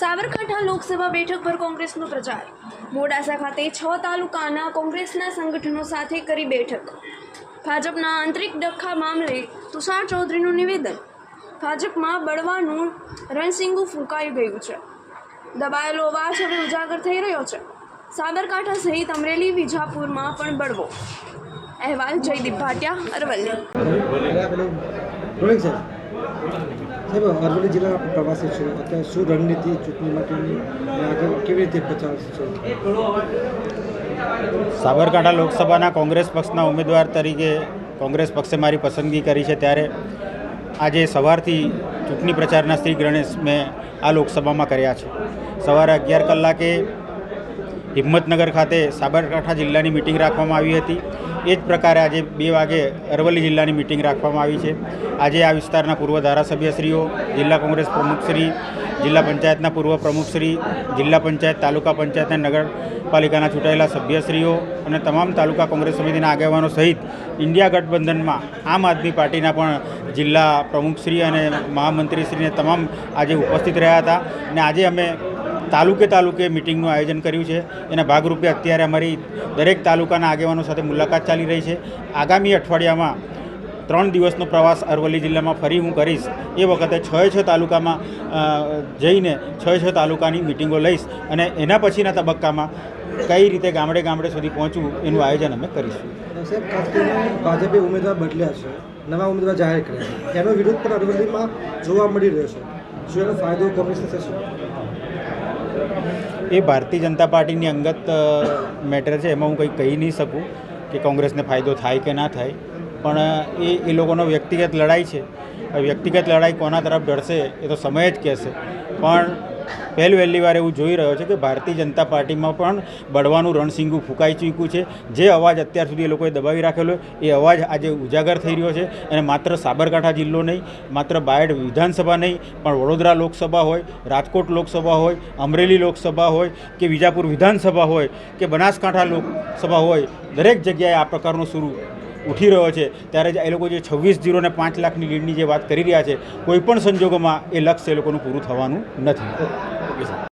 સાબરકાંઠા લોકસભા બેઠક પર કોંગ્રેસનો પ્રચાર. મોડાસા ખાતે છ તાલુકાના કોંગ્રેસના સંગઠનો સાથે કરી બેઠક. ભાજપના આંતરિક ડખ્ખા મામલે તુષાર ચૌધરીનું નિવેદન. ભાજપમાં બળવાનું રણસિંગુ ફૂંકાઈ ગયું છે. દબાયેલો અવાજ હવે ઉજાગર થઈ રહ્યો છે. સાબરકાંઠા સહિત અમરેલી, વિજાપુરમાં પણ બળવો. અહેવાલ જયદીપ ભાટિયા, અરવલ્લી. સાહેબ, અરવલ્લી જિલ્લાના પ્રવાસી છે. અત્યારે શું રણનીતિ ચૂંટણી માટેની આગળ કેવી રીતે પ્રચાર છે સાબરકાંઠા લોકસભાના કોંગ્રેસ પક્ષના ઉમેદવાર તરીકે કોંગ્રેસ પક્ષે મારી પસંદગી કરી છે. ત્યારે આજે સવારથી ચૂંટણી પ્રચારના શ્રી ગણેશ મેં આ લોકસભામાં કર્યા છે. સવારે અગિયાર કલાકે હિંમતનગર ખાતે સાબરકાંઠા જિલ્લાની મિટિંગ રાખવામાં આવી હતી. એ જ પ્રકારે આજે બે વાગે અરવલ્લી જિલ્લાની મિટિંગ રાખવામાં આવી છે. આજે આ વિસ્તારના પૂર્વ ધારાસભ્યશ્રીઓ, જિલ્લા કોંગ્રેસ પ્રમુખશ્રી, જિલ્લા પંચાયતના પૂર્વ પ્રમુખશ્રી, જિલ્લા પંચાયત, તાલુકા પંચાયત અને નગરપાલિકાના ચૂંટાયેલા સભ્યશ્રીઓ અને તમામ તાલુકા કોંગ્રેસ સમિતિના આગેવાનો સહિત ઇન્ડિયા ગઠબંધનમાં આમ આદમી પાર્ટીના પણ જિલ્લા પ્રમુખશ્રી અને મહામંત્રીશ્રીને તમામ આજે ઉપસ્થિત રહ્યા હતા. અને આજે અમે તાલુકે તાલુકે મિટિંગનું આયોજન કર્યું છે. એના ભાગરૂપે અત્યારે અમારી દરેક તાલુકાના આગેવાનો સાથે મુલાકાત ચાલી રહી છે. આગામી અઠવાડિયામાં ત્રણ દિવસનો પ્રવાસ અરવલ્લી જિલ્લામાં ફરી હું કરીશ. એ વખતે છ છ તાલુકામાં જઈને છ છ તાલુકાની મિટિંગો લઈશ અને એના પછીના તબક્કામાં કઈ રીતે ગામડે ગામડે સુધી પહોંચવું એનું આયોજન અમે કરીશું. સાહેબ ખાસ કરીને ભાજપે ઉમેદવાર બદલ્યા છે. નવા ઉમેદવાર જાહેર કર્યા છે. એનો વિરોધ પણ અરવલ્લીમાં જોવા મળી રહ્યો છે. શું એનો ફાયદો કોંગ્રેસને થશે? એ ભારતીય જનતા પાર્ટીની અંગત મેટર છે, એમાં હું કંઈ કહી નહીં શકું કે કોંગ્રેસને ફાયદો થાય કે ના થાય. પણ એ એ લોકોનો વ્યક્તિગત લડાઈ છે. વ્યક્તિગત લડાઈ કોના તરફ ઢળશે એ તો સમય જ કહેશે. પણ પહેલ વહેલી વાર એવું જોઈ રહ્યો છે કે ભારતીય જનતા પાર્ટીમાં પણ બળવાનું રણસિંગુ ફૂંકાઈ ચૂક્યું છે. જે અવાજ અત્યાર સુધી એ લોકોએ દબાવી રાખેલો એ અવાજ આજે ઉજાગર થઈ રહ્યો છે અને માત્ર સાબરકાંઠા જિલ્લો નહીં, માત્ર બાયડ વિધાનસભા નહીં, પણ વડોદરા લોકસભા હોય, રાજકોટ લોકસભા હોય, અમરેલી લોકસભા હોય કે વિજાપુર વિધાનસભા હોય કે બનાસકાંઠા લોકસભા હોય, દરેક જગ્યાએ આ પ્રકારનો સુર ઉઠી રહ્યો છે, ત્યારે જ એ લોકો જે છવ્વીસ જીરો ને પાંચ લાખની લીડની જે વાત કરી રહ્યા છે, કોઈ પણ સંજોગોમાં એ લક્ષ્ય એ લોકોનું પૂરું થવાનું નથી.